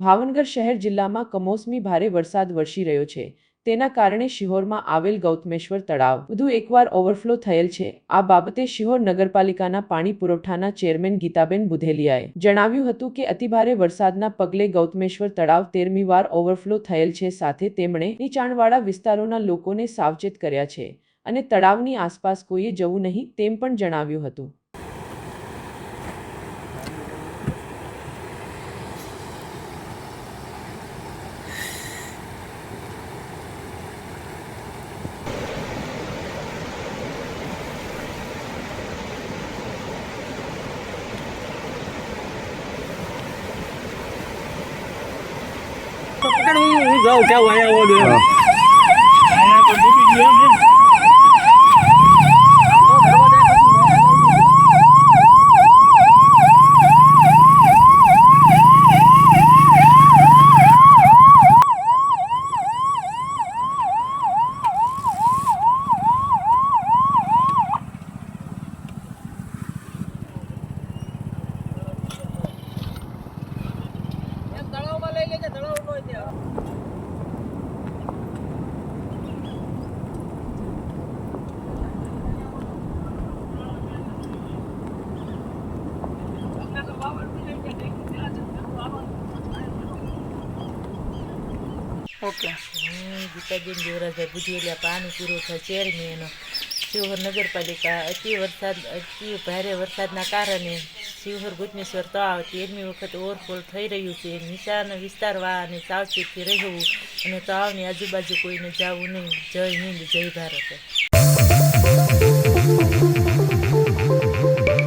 ભાવનગર શહેર જિલ્લામાં કમોસમી ભારે વરસાદ વરસી રહ્યો છે. તેના કારણે શિહોરમાં આવેલ ગૌતમેશ્વર તળાવ વધુ એકવાર ઓવરફ્લો થયેલ છે. આ બાબતે શિહોર નગરપાલિકાના પાણી પુરવઠાના ચેરમેન ગીતાબેન બુધેલિયાએ જણાવ્યું હતું કે, અતિભારે વરસાદના પગલે ગૌતમેશ્વર તળાવ તેરમી વાર ઓવરફ્લો થયેલ છે. સાથે તેમણે નીચાણવાળા વિસ્તારોના લોકોને સાવચેત કર્યા છે અને તળાવની આસપાસ કોઈએ જવું નહીં તેમ પણ જણાવ્યું હતું. હું હું જાઉં ક્યાં વાયા આવો ઓકે. હું ગીતાબેન દેવરાજા બુધિયેલિયા પાણી પુરવઠા ચેરમેન. શિવહર નગરપાલિકા, અતિ વરસાદ, અતિ ભારે વરસાદના કારણે શિવહર ગુજમેશ્વર તળાવ તેરમી વખત ઓવરફોલ થઈ રહ્યું છે. વિસ્તારવા અને સાવચેતી રહેવું અને તળાવની આજુબાજુ કોઈને જવું નહીં. જય હિન્દ, જય ભારત.